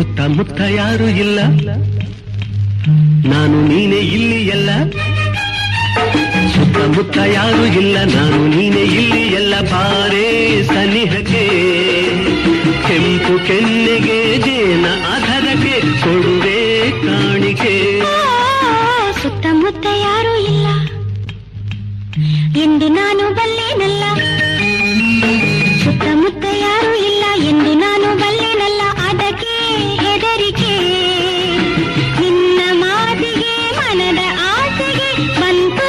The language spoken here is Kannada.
ಸುತ್ತಮುತ್ತ ಯಾರು ಇಲ್ಲ. ನಾನು ನೀನೆ ಇಲ್ಲಿ ಎಲ್ಲ. ಸುತ್ತಮುತ್ತ ಯಾರು ಇಲ್ಲ. ನಾನು ನೀನೆ ಇಲ್ಲಿ ಎಲ್ಲ. ಬಾರೇ ಸನಿಹಕ್ಕೆ. ಕೆಂಪು ಕೆನ್ನೆಗೆ ಜೇನ ಅಧರಕ್ಕೆ ಕೊಡುವೆ ಕಾಣಿಕೆ. ಸುತ್ತಮುತ್ತ ಯಾರು ಇಲ್ಲ. ಎಂದು ನಾನು ಬಲ್ಲೇನಲ್ಲ. से ये